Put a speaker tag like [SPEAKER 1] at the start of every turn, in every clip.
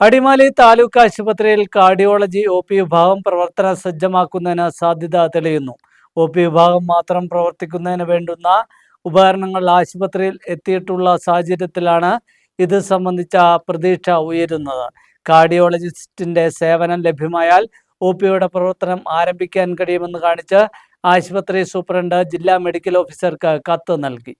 [SPEAKER 1] അടിമാലി താലൂക്ക് ആശുപത്രിയിൽ cardiology O P വിഭാഗം പ്രവർത്തന സജ്ജമാക്കുന്നതിന് സാധ്യത തെളിയുന്നു. ഒ പി വിഭാഗം മാത്രം പ്രവർത്തിക്കുന്നതിന് വേണ്ടുന്ന ഉപകരണങ്ങൾ ആശുപത്രിയിൽ എത്തിയിട്ടുള്ള സാഹചര്യത്തിലാണ് ഇത് സംബന്ധിച്ച പ്രതീക്ഷ ഉയരുന്നത്. കാർഡിയോളജിസ്റ്റിന്റെ സേവനം ലഭ്യമായാൽ ഒ പിയുടെ പ്രവർത്തനം ആരംഭിക്കാൻ കഴിയുമെന്ന് കാണിച്ച് ആശുപത്രി സൂപ്രണ്ട് ജില്ലാ മെഡിക്കൽ ഓഫീസർക്ക് കത്ത് നൽകി.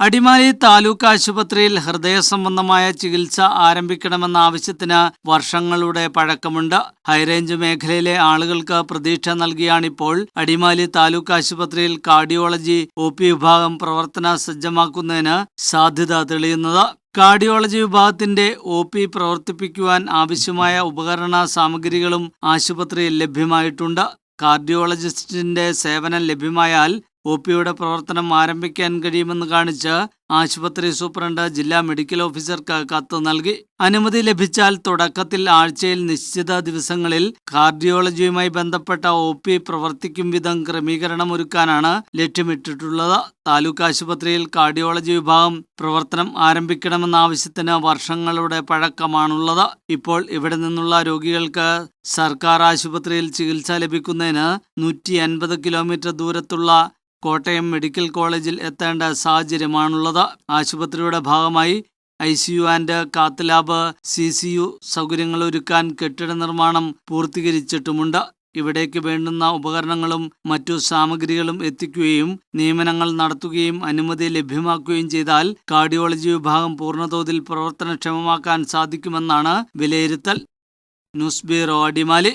[SPEAKER 1] അടിമാലി താലൂക്ക് ആശുപത്രിയിൽ ഹൃദയ സംബന്ധമായ ചികിത്സ ആരംഭിക്കണമെന്ന ആവശ്യത്തിന് വർഷങ്ങളുടെ പഴക്കമുണ്ട്. ഹൈറേഞ്ച് മേഖലയിലെ ആളുകൾക്ക് പ്രതീക്ഷ നൽകിയാണിപ്പോൾ അടിമാലി താലൂക്ക് ആശുപത്രിയിൽ കാർഡിയോളജി ഒ വിഭാഗം പ്രവർത്തന സജ്ജമാക്കുന്നതിന് സാധ്യത തെളിയുന്നത്. കാർഡിയോളജി വിഭാഗത്തിന്റെ ഒ പി പ്രവർത്തിപ്പിക്കുവാൻ ആവശ്യമായ ഉപകരണ സാമഗ്രികളും ആശുപത്രിയിൽ ലഭ്യമായിട്ടുണ്ട്. കാർഡിയോളജിസ്റ്റിന്റെ സേവനം ലഭ്യമായാൽ ഒ പിയുടെ പ്രവർത്തനം ആരംഭിക്കാൻ കഴിയുമെന്ന് കാണിച്ച് ആശുപത്രി സൂപ്രണ്ട് ജില്ലാ മെഡിക്കൽ ഓഫീസർക്ക് കത്ത് നൽകി. അനുമതി ലഭിച്ചാൽ തുടക്കത്തിൽ ആഴ്ചയിൽ നിശ്ചിത ദിവസങ്ങളിൽ കാർഡിയോളജിയുമായി ബന്ധപ്പെട്ട ഒ പി പ്രവർത്തിക്കും വിധം ക്രമീകരണം ഒരുക്കാനാണ് ലക്ഷ്യമിട്ടിട്ടുള്ളത്. താലൂക്ക് ആശുപത്രിയിൽ കാർഡിയോളജി വിഭാഗം പ്രവർത്തനം ആരംഭിക്കണമെന്ന ആവശ്യത്തിന് വർഷങ്ങളുടെ പഴക്കമാണുള്ളത്. ഇപ്പോൾ ഇവിടെ നിന്നുള്ള രോഗികൾക്ക് സർക്കാർ ആശുപത്രിയിൽ ചികിത്സ ലഭിക്കുന്നതിന് നൂറ്റി അൻപത് കിലോമീറ്റർ ദൂരത്തുള്ള കോട്ടയം മെഡിക്കൽ കോളേജിൽ എത്തേണ്ട സാഹചര്യമാണുള്ളത്. ആശുപത്രിയുടെ ഭാഗമായി I C U and cath lab C C U സൗകര്യങ്ങൾ ഒരുക്കാൻ കെട്ടിട നിർമ്മാണം പൂർത്തീകരിച്ചിട്ടുമുണ്ട്. ഇവിടേക്ക് വേണ്ടുന്ന ഉപകരണങ്ങളും മറ്റു സാമഗ്രികളും എത്തിക്കുകയും നിയമനങ്ങൾ നടത്തുകയും അനുമതി ലഭ്യമാക്കുകയും ചെയ്താൽ കാർഡിയോളജി വിഭാഗം പൂർണതോതിൽ പ്രവർത്തനക്ഷമമാക്കാൻ സാധിക്കുമെന്നാണ് വിലയിരുത്തൽ. News bureau Adimali.